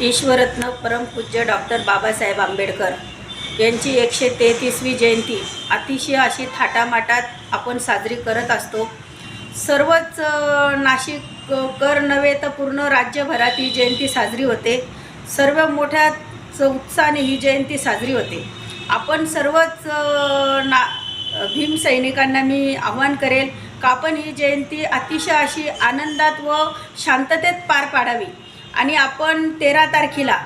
ईश्वरत्न परमपूज्य डॉक्टर बाबासाहेब आंबेडकर यांची एकशे तेहतीसवी जयंती अतिशय अशी थाटामाटात आपण साजरी करत असतो. सर्वच नाशिककर नव्हे तर पूर्ण राज्यभरात ही जयंती साजरी होते. सर्व मोठ्या च- उत्साहाने ही जयंती साजरी होते. आपण सर्वच ना भीम सैनिकांना मी आव्हान करेल का आपण ही जयंती अतिशय अशी आनंदात व शांततेत पार पाडावी. आणि आपण तेरा तारखेला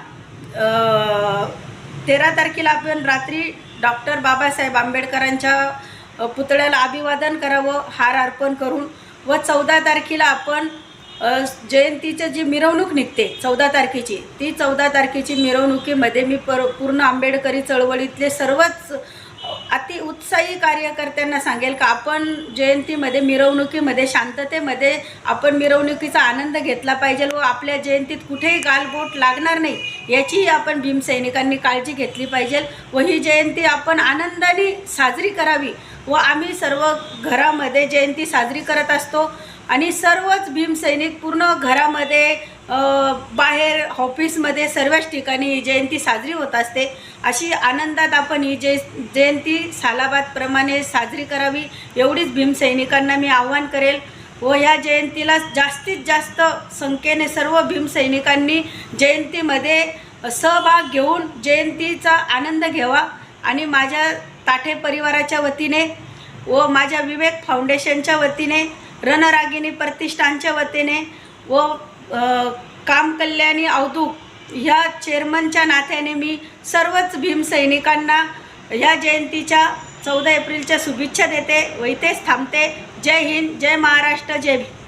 तेरा तारखेला आपण रात्री डॉक्टर बाबासाहेब आंबेडकरांच्या पुतळ्याला अभिवादन करावं हार अर्पण करून व चौदा तारखेला आपण जयंतीचं जी मिरवणूक निघते चौदा तारखेची ती चौदा तारखेची मिरवणुकीमध्ये मी पर पूर्ण आंबेडकरी चळवळीतले सर्वच अति उत्साही कार्यकर्त्यांना सांगेल का आपण जयंतीमध्ये मिरवणुकीमध्ये शांततेमध्ये आपण मिरवणुकीचा आनंद घेतला पाहिजे व आपल्या जयंतीत कुठेही गालबोट लागणार नाही याचीही आपण भीमसैनिकांनी काळजी घेतली पाहिजे व ही जयंती आपण आनंदाने साजरी करावी व आम्ही सर्व घरामध्ये जयंती साजरी करत असतो आणि सर्वच भीमसैनिक पूर्ण घरामध्ये बाहेर ऑफिसमध्ये सर्वच ठिकाणी ही जयंती साजरी होत असते. अशी आनंदात आपण ही जय जयंती सालाबादप्रमाणे साजरी करावी एवढीच भीमसैनिकांना मी आव्हान करेल व या जयंतीला जास्तीत जास्त संख्येने सर्व भीमसैनिकांनी जयंतीमध्ये सहभाग घेऊन जयंतीचा आनंद घ्यावा आणि माझ्या ताठे परिवाराच्या वतीने व माझ्या विवेक फाउंडेशनच्या वतीने रणरागिनी प्रतिष्ठानच्या वतीने व अ, काम कल्याणी ह्या चेअरमनच्या नात्याने मी सर्वच भीमसैनिकांना ह्या जयंतीच्या चौदा एप्रिलच्या शुभेच्छा देते. व इथेच थांबते. जय हिंद जय महाराष्ट्र जय भीम.